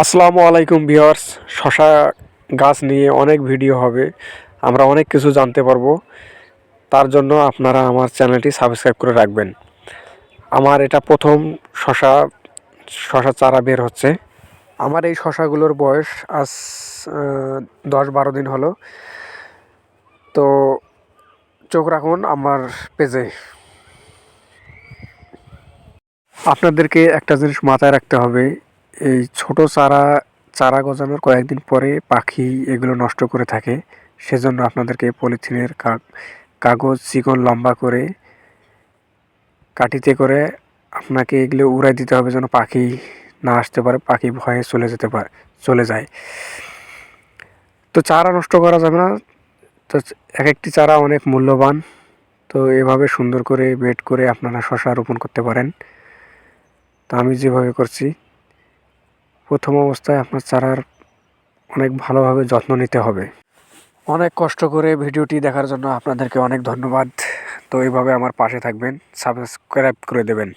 আসসালামু আলাইকুম ভিউয়ার্স। শশা গাছ নিয়ে অনেক ভিডিও হবে। আমরা অনেক কিছু জানতে পারব। তার জন্য আপনারা আমার চ্যানেলটি সাবস্ক্রাইব করে রাখবেন। আমার এটা প্রথম শশা শশা চারা বের হচ্ছে। আমার এই শশাগুলোর বয়স আজ দশ বারো দিন হলো। তো চোখ রাখুন আমার পেজে। আপনাদেরকে একটা জিনিস মাথায় রাখতে হবে। এই ছোট চারা চারা গজানোর কয়েকদিন পরে পাখি এগুলো নষ্ট করে থাকে। সেজন্য আপনাদেরকে পলিথিনের কাগজ চিকন লম্বা করে কাঠিতে করে আপনাকে এগুলো উড়াই দিতে হবে যেন পাখি না আসতে পারে, পাখি ভয়ে চলে যেতে পারে চলে যায়। তো চারা নষ্ট করা যাবে না। তো এক একটি চারা অনেক মূল্যবান। তো এভাবে সুন্দর করে বেড করে আপনারা শশা রোপণ করতে পারেন। তা আমি যেভাবে করছি প্রথম অবস্থায় আপনার চারার অনেক ভালোভাবে যত্ন নিতে হবে। অনেক কষ্ট করে ভিডিওটি দেখার জন্য আপনাদেরকে অনেক ধন্যবাদ। তো এইভাবে আমার পাশে থাকবেন, সাবস্ক্রাইব করে দেবেন।